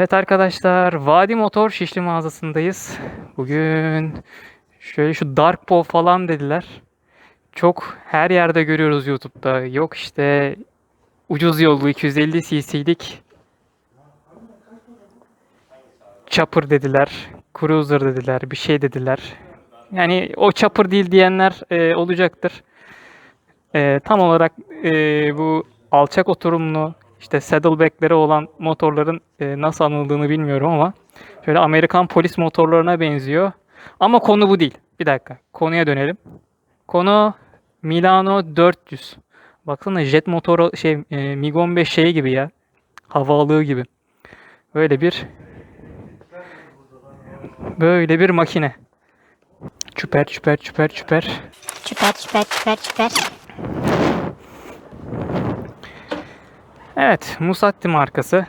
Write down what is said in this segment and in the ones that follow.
Evet arkadaşlar, Vadi Motor Şişli mağazasındayız. Bugün şöyle şu Dark Pow falan dediler. Çok her yerde görüyoruz YouTube'da. Yok işte ucuz yollu 250 cc'lik chopper dediler. Cruiser dediler. Bir şey dediler. Yani o chopper değil diyenler e, olacaktır. E, tam olarak e, bu alçak oturumlu işte saddleback'leri olan motorların e, nasıl anıldığını bilmiyorum ama şöyle Amerikan polis motorlarına benziyor. Ama konu bu değil. Bir dakika. Konuya dönelim. Konu Milano 400. Baksana jet motoru şey e, MiG-15 şey gibi ya. Havaalığı gibi. Böyle bir böyle bir makine. Çüper çüper çüper çüper. Süper süper süper süper. Evet, Musatti markası.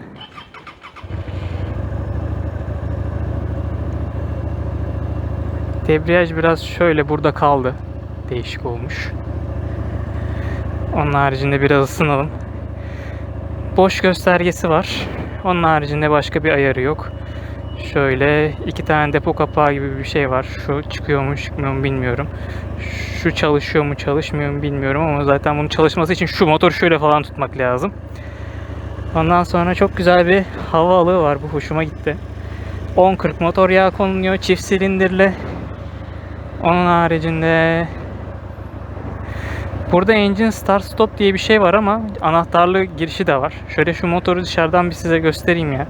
Debriyaj biraz şöyle burada kaldı. Değişik olmuş. Onun haricinde biraz ısınalım. Boş göstergesi var. Onun haricinde başka bir ayarı yok. Şöyle iki tane depo kapağı gibi bir şey var. Şu çıkıyor mu çıkmıyor mu bilmiyorum. Şu çalışıyor mu çalışmıyor mu bilmiyorum ama zaten bunun çalışması için şu motoru şöyle falan tutmak lazım. Ondan sonra çok güzel bir hava alığı var. Bu hoşuma gitti. 1040 motor yağı konuluyor çift silindirli. Onun haricinde Burada engine start stop diye bir şey var ama anahtarlı girişi de var. Şöyle şu motoru dışarıdan bir size göstereyim ya.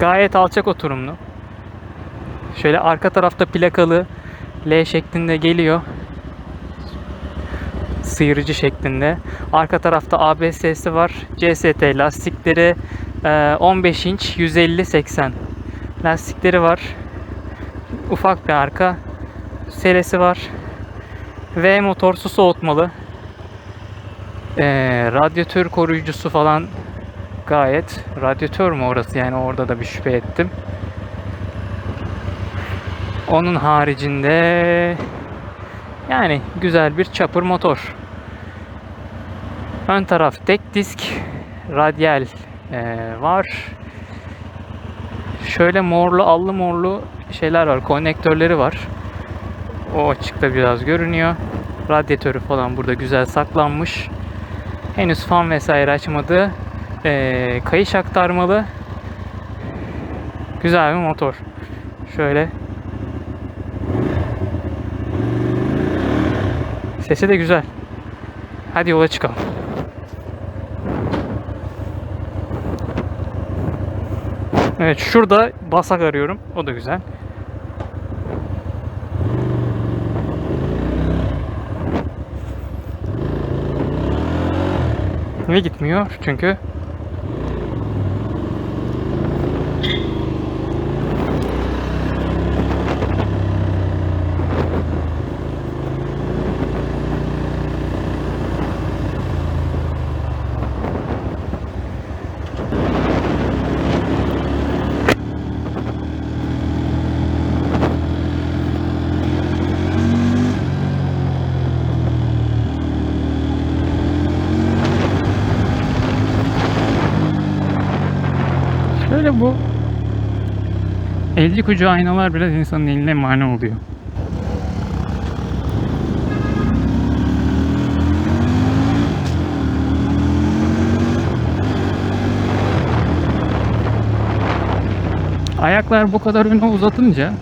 Gayet alçak oturumlu. Şöyle arka tarafta plakalı L şeklinde geliyor sıyırıcı şeklinde. Arka tarafta ABS'si var. CST lastikleri e, 15 inç 150-80 lastikleri var. Ufak bir arka selesi var. V motor su soğutmalı. E, radyatör koruyucusu falan gayet. Radyatör mü orası yani orada da bir şüphe ettim. Onun haricinde yani güzel bir chopper motor. Ön taraf tek disk radyal eee, var. Şöyle morlu, allı morlu şeyler var. Konnektörleri var. O açıkta biraz görünüyor. Radyatörü falan burada güzel saklanmış. Henüz fan vesaire açmadı. Eee, kayış aktarmalı. Güzel bir motor. Şöyle Sesi de güzel. Hadi yola çıkalım. Evet şurada basak arıyorum. O da güzel. Niye gitmiyor? Çünkü Şöyle bu elcik ucu aynalar biraz insanın eline mani oluyor. Ayaklar bu kadar öne uzatınca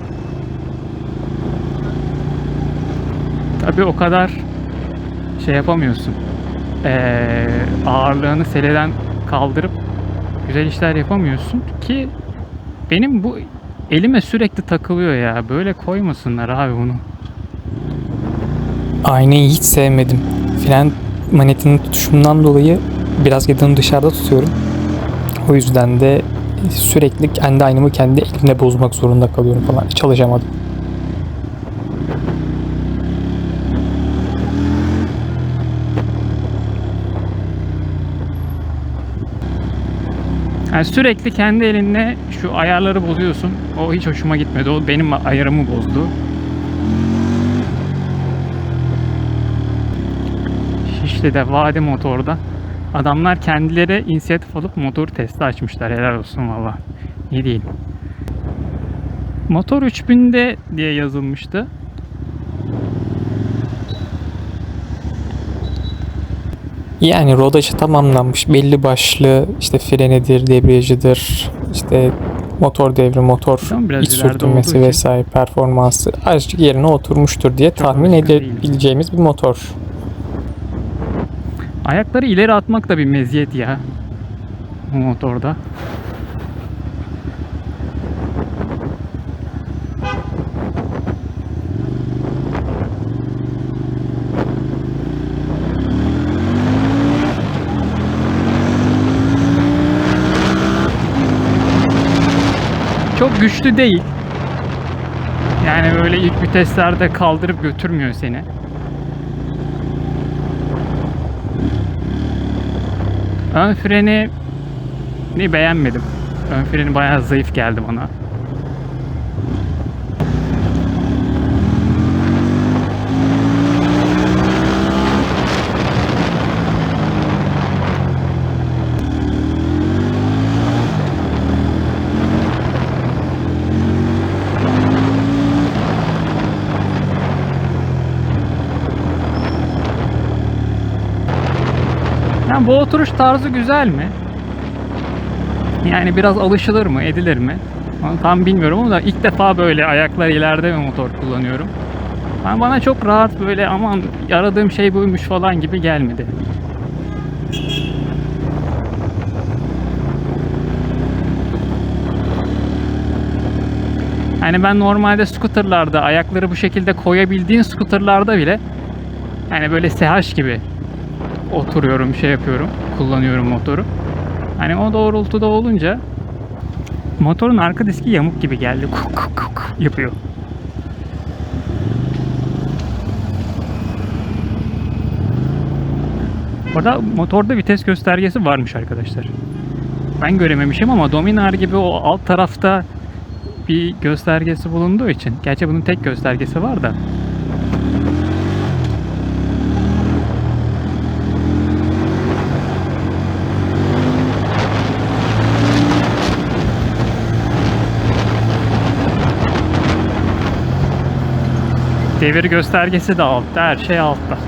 tabii o kadar şey yapamıyorsun. Ee, ağırlığını seleden kaldırıp güzel işler yapamıyorsun ki benim bu elime sürekli takılıyor ya. Böyle koymasınlar abi bunu. Aynayı hiç sevmedim. Fren manetinin tutuşumundan dolayı biraz gidonu dışarıda tutuyorum. O yüzden de sürekli kendi aynamı kendi elimle bozmak zorunda kalıyorum falan. Hiç alışamadım. Yani sürekli kendi elinle şu ayarları bozuyorsun. O hiç hoşuma gitmedi. O benim ayarımı bozdu. Şişli'de Vadi Motor'da Adamlar kendileri inisiyatif alıp motor testi açmışlar. Helal olsun valla. İyi değil. Motor 3000'de diye yazılmıştı. Yani rodajı tamamlanmış. Belli başlı işte frenidir, debriyajıdır, işte motor devri, motor Tamam, iç sürtünmesi vesaire performansı azıcık yerine oturmuştur diye tahmin alışkın değilim. edebileceğimiz bir motor. Ayakları ileri atmak da bir meziyet ya. Bu motorda. Çok güçlü değil. Yani böyle ilk viteslerde kaldırıp götürmüyor seni. Ön freni ni beğenmedim. Ön freni bayağı zayıf geldi bana. Yani bu oturuş tarzı güzel mi? Yani biraz alışılır mı, edilir mi? Onu tam bilmiyorum ama ilk defa böyle ayaklar ileride bir motor kullanıyorum. Yani bana çok rahat böyle aman aradığım şey buymuş falan gibi gelmedi. Yani ben normalde scooterlarda ayakları bu şekilde koyabildiğin scooterlarda bile yani böyle SH gibi oturuyorum, şey yapıyorum, kullanıyorum motoru. Hani o doğrultuda olunca motorun arka diski yamuk gibi geldi. Kuk kuk kuk yapıyor. Orada motorda vites göstergesi varmış arkadaşlar. Ben görememişim ama Dominar gibi o alt tarafta bir göstergesi bulunduğu için. Gerçi bunun tek göstergesi var da. Devir göstergesi de altta, her şey altta.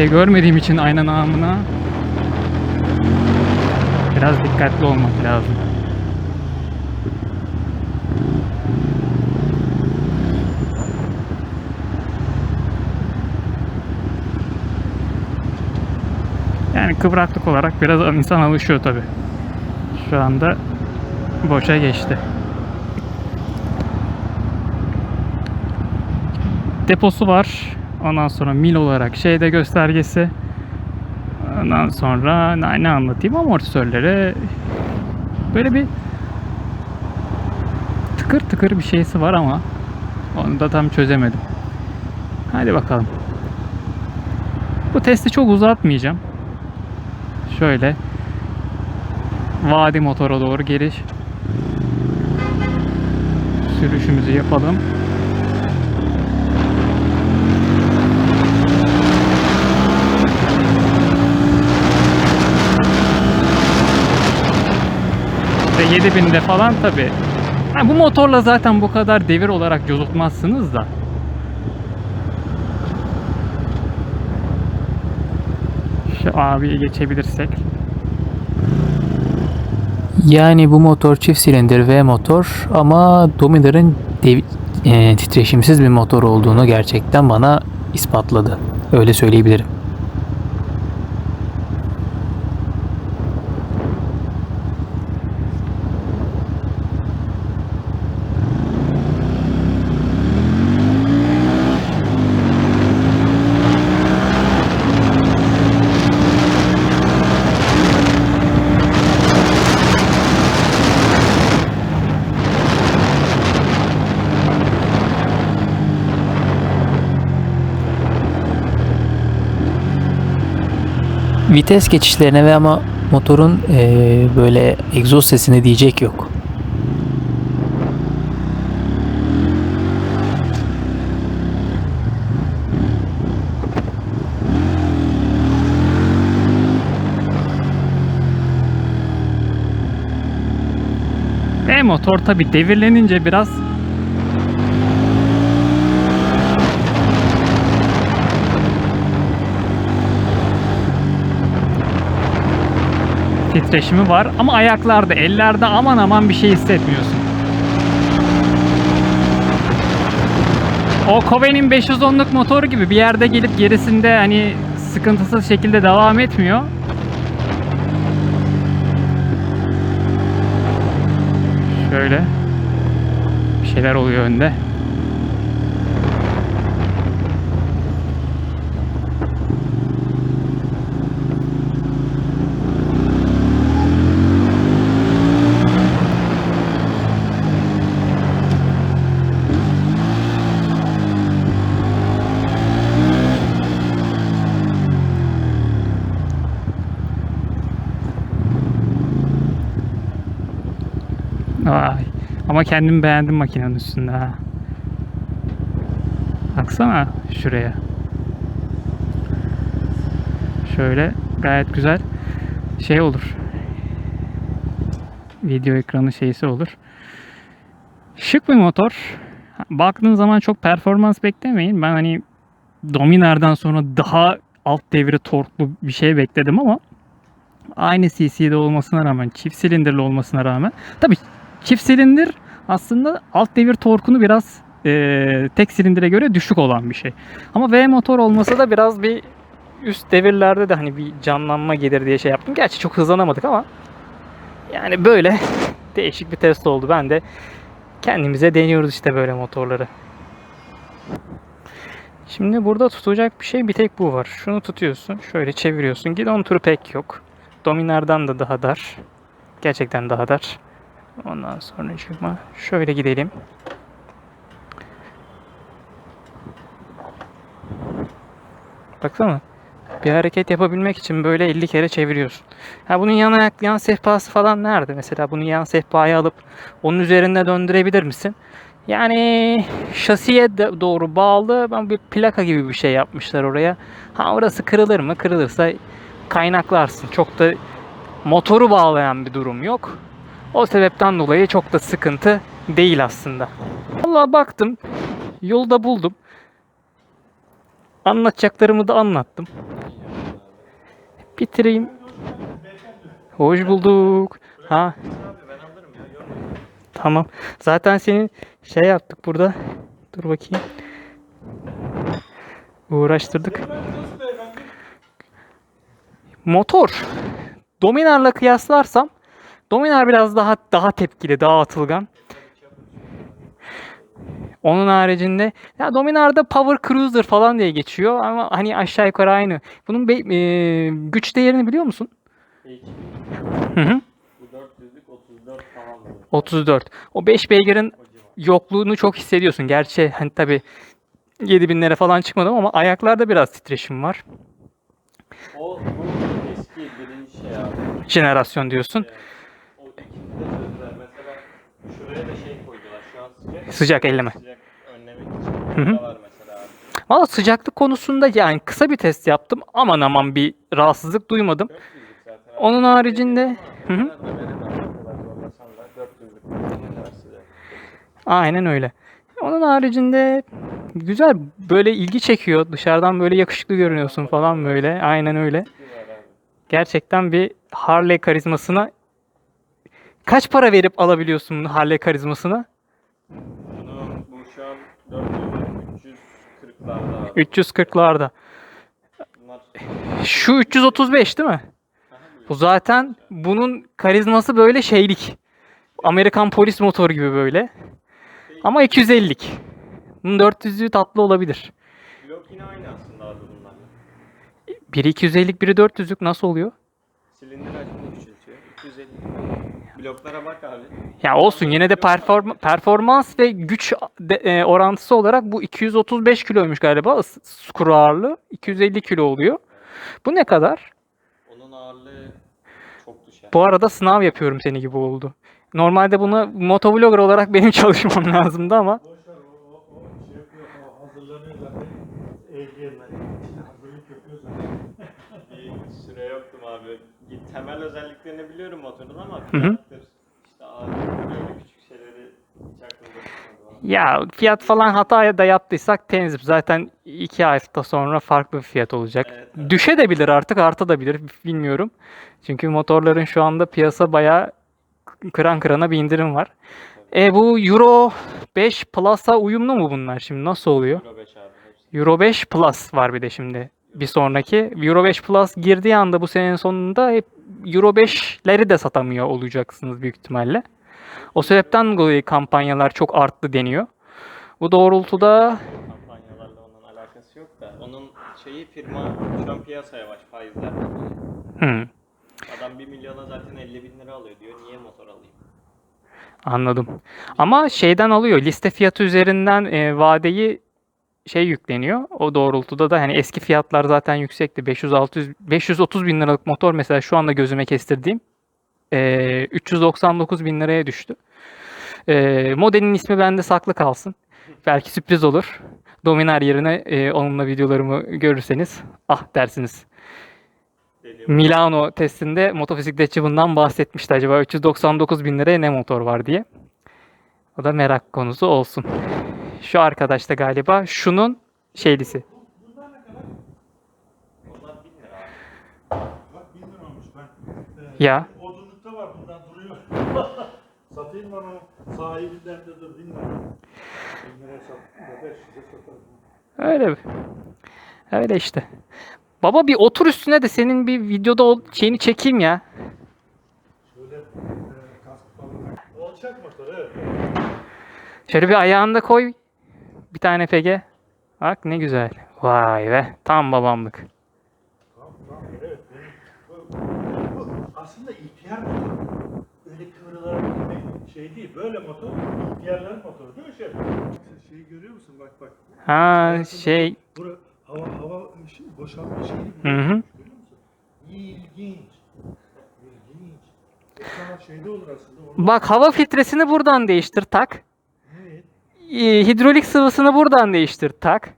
Şey görmediğim için ayna namına biraz dikkatli olmak lazım. Yani kıvraklık olarak biraz insan alışıyor tabi. Şu anda boşa geçti. Deposu var. Ondan sonra mil olarak şeyde göstergesi. Ondan sonra ne, ne anlatayım amortisörleri böyle bir tıkır tıkır bir şeysi var ama onu da tam çözemedim. Hadi bakalım. Bu testi çok uzatmayacağım. Şöyle vadi motora doğru geliş sürüşümüzü yapalım. 7000'de falan tabi. bu motorla zaten bu kadar devir olarak cozutmazsınız da. Şu abiye geçebilirsek. Yani bu motor çift silindir V motor ama Dominar'ın dev- e, titreşimsiz bir motor olduğunu gerçekten bana ispatladı. Öyle söyleyebilirim. Vites geçişlerine ve ama motorun eee, böyle egzoz sesine diyecek yok. E motor tabi devirlenince biraz titreşimi var ama ayaklarda, ellerde aman aman bir şey hissetmiyorsun. O Kobe'nin 510'luk motoru gibi bir yerde gelip gerisinde hani sıkıntısız şekilde devam etmiyor. Şöyle bir şeyler oluyor önde. Vay. Ama kendim beğendim makinenin üstünde ha. Baksana şuraya. Şöyle gayet güzel şey olur. Video ekranı şeysi olur. Şık bir motor. Baktığın zaman çok performans beklemeyin. Ben hani Dominar'dan sonra daha alt devre torklu bir şey bekledim ama aynı CC'de olmasına rağmen, çift silindirli olmasına rağmen tabii çift silindir aslında alt devir torkunu biraz e, tek silindire göre düşük olan bir şey. Ama V motor olmasa da biraz bir üst devirlerde de hani bir canlanma gelir diye şey yaptım. Gerçi çok hızlanamadık ama yani böyle değişik bir test oldu. Ben de kendimize deniyoruz işte böyle motorları. Şimdi burada tutacak bir şey bir tek bu var. Şunu tutuyorsun, şöyle çeviriyorsun. Gidon turu pek yok. Dominardan da daha dar. Gerçekten daha dar. Ondan sonra çıkma. Şöyle gidelim. Baksana. Bir hareket yapabilmek için böyle 50 kere çeviriyorsun. Ha bunun yan ayak, yan sehpası falan nerede? Mesela bunu yan sehpaya alıp onun üzerinde döndürebilir misin? Yani şasiye de doğru bağlı ama bir plaka gibi bir şey yapmışlar oraya. Ha orası kırılır mı? Kırılırsa kaynaklarsın. Çok da motoru bağlayan bir durum yok. O sebepten dolayı çok da sıkıntı değil aslında. Vallahi baktım, yolda buldum. Anlatacaklarımı da anlattım. Bitireyim. Hoş bulduk. Ha. Tamam. Zaten senin şey yaptık burada. Dur bakayım. Uğraştırdık. Motor. Dominar'la kıyaslarsam Dominar biraz daha daha tepkili, daha atılgan. Onun haricinde ya Dominar'da Power Cruiser falan diye geçiyor ama hani aşağı yukarı aynı. Bunun be- e, güç değerini biliyor musun? Hı hı. 34. O 5 beygirin yokluğunu çok hissediyorsun. Gerçi hani tabi 7000'lere falan çıkmadım ama ayaklarda biraz titreşim var. O bu eski birinci şey abi. Jenerasyon diyorsun. Mesela şuraya da şey koydular. Şu an sıcak. Sıcak elleme. Sıcak önlemek Hı hı. için. Var mesela. Valla sıcaklık konusunda yani kısa bir test yaptım. Aman aman bir rahatsızlık duymadım. 400'lük zaten. abi. Onun haricinde hı hı. Ne kadar veremem, ne kadar zorlasan da 400'lük. Ne kadar sıcak. Aynen öyle. Onun haricinde güzel böyle ilgi çekiyor. Dışarıdan böyle yakışıklı görünüyorsun falan böyle. Aynen öyle. Gerçekten bir Harley karizmasına kaç para verip alabiliyorsun Harley karizmasına? Bunu bu şu an 400 340'larda abi. 340'larda. Bunlar Şu 335 değil mi? Bu zaten bunun karizması böyle şeylik. Amerikan polis motoru gibi böyle. Ama 250'lik. Bunun 400'lüğü tatlı olabilir. blok yine aynı aslında abi bunlarla. Biri 250'lik biri 400'lük nasıl oluyor? Silindir hacmini küçültüyor. 250. Bloklara bak abi. Ya olsun yine de perform performans ve güç de- e, orantısı olarak bu 235 kiloymuş galiba skru ağırlığı 250 kilo oluyor. Bu ne kadar? ağırlığı çok düşer. Bu arada sınav yapıyorum seni gibi oldu. Normalde bunu motovlogger olarak benim çalışmam lazımdı ama şey bir süre yoktum abi. Git- Temel özelliklerini biliyorum motorun ama hı. fiyattır, ya fiyat falan hata da yaptıysak tenzip zaten iki hafta sonra farklı bir fiyat olacak. Evet, evet. Düşe de bilir artık artabilir bilmiyorum. Çünkü motorların şu anda piyasa bayağı kıran kırana bir indirim var. E bu Euro 5 Plus'a uyumlu mu bunlar şimdi nasıl oluyor? Euro 5 abi. Euro 5 Plus var bir de şimdi bir sonraki. Euro 5 Plus girdiği anda bu senenin sonunda hep Euro 5'leri de satamıyor olacaksınız büyük ihtimalle. O sebepten dolayı kampanyalar çok arttı deniyor. Bu doğrultuda Kampanyalarla onun alakası yok da. Onun şeyi firma şu an piyasa yavaş faizler. hmm, Adam 1 milyona zaten 50 bin lira alıyor diyor. Niye motor alayım? anladım. Ama şeyden alıyor liste fiyatı üzerinden e, vadeyi şey yükleniyor. O doğrultuda da hani eski fiyatlar zaten yüksekti. 500 600 530 bin liralık motor mesela şu anda gözüme kestirdiğim e, 399 bin liraya düştü. E, modelin ismi bende saklı kalsın. Belki sürpriz olur. Dominar yerine e, onunla videolarımı görürseniz ah dersiniz. Milano testinde motosikletçi bundan bahsetmişti. Acaba 399 bin liraya ne motor var diye. O da merak konusu olsun. Şu arkadaş da galiba şunun şeylisi. Onlar 1000 lira abi. Bak 1000 lira olmuş ben. Ya. Odunlukta var bundan duruyor. Satayım onu. Sahibinden de dur 1000 lira. 1000 liraya sat. 500'e satarım. Öyle. Öyle işte. Baba bir otur üstüne de senin bir videoda o şeyini çekeyim ya. Şöyle e, kask falan. Motor evet. Şöyle bir ayağını da koy. Bir tane pege. Bak ne güzel. Vay be. Tam babamlık. Tamam tamam evet. Benim, bu, bu aslında ihtiyar motor. Öyle kıvrılarak bir şey değil. Böyle motor ihtiyarların motoru değil mi şef? Şeyi görüyor musun? Bak bak. Ha şey. Bura hava hava şey, boşalma şeyi Hı hı. görüyor musun? İlginç. Şeyde olur aslında. Orada Bak hava filtresini buradan değiştir tak. Ee, hidrolik sıvısını buradan değiştir tak.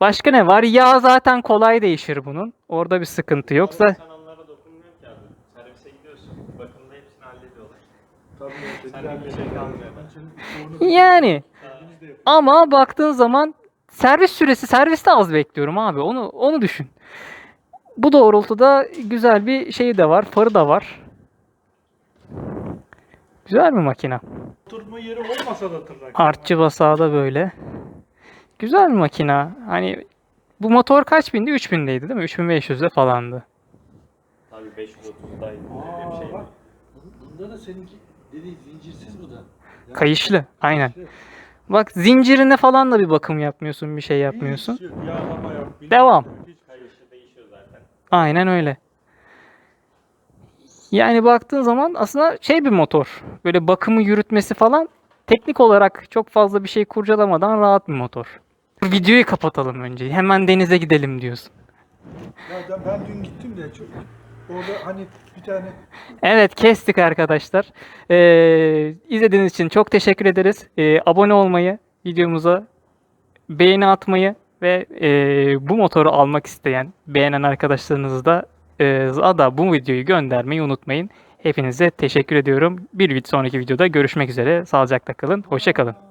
Başka ne var? Yağ zaten kolay değişir bunun. Orada bir sıkıntı Ama yoksa Sen onlara dokunmuyor ki abi. Servise gidiyorsun. Bakımda hepsini hallediyorlar. Tabii Sen bir şey kalmıyor. yani ama baktığın zaman servis süresi serviste az bekliyorum abi. Onu onu düşün. Bu doğrultuda güzel bir şey de var. Farı da var. Güzel bir makina. Oturma yeri olmasa da tırnak. Artçı basağı da böyle. Güzel bir makina. Hani bu motor kaç bindi? 3000'deydi değil mi? 3500'de falandı. Tabii 530'daydı. Öyle bir Aa, şey. bak. Bunda da seninki dediği zincirsiz bu da. Ya, Kayışlı. Aynen. şey, Bak zincirine falan da bir bakım yapmıyorsun, bir şey yapmıyorsun. hiç yok, Yağlama yok. Devam. yok, hiç- Kayışı değişiyor zaten. Aynen öyle. Yani baktığın zaman aslında şey bir motor. Böyle bakımı yürütmesi falan teknik olarak çok fazla bir şey kurcalamadan rahat bir motor. Videoyu kapatalım önce. Hemen denize gidelim diyorsun. Ya ben, dün gittim de çok orada hani bir tane Evet kestik arkadaşlar. Ee, izlediğiniz için çok teşekkür ederiz. Ee, abone olmayı, videomuza beğeni atmayı ve e, bu motoru almak isteyen, beğenen arkadaşlarınızı da da bu videoyu göndermeyi unutmayın. Hepinize teşekkür ediyorum. Bir sonraki videoda görüşmek üzere. Sağlıcakla kalın. Hoşça kalın.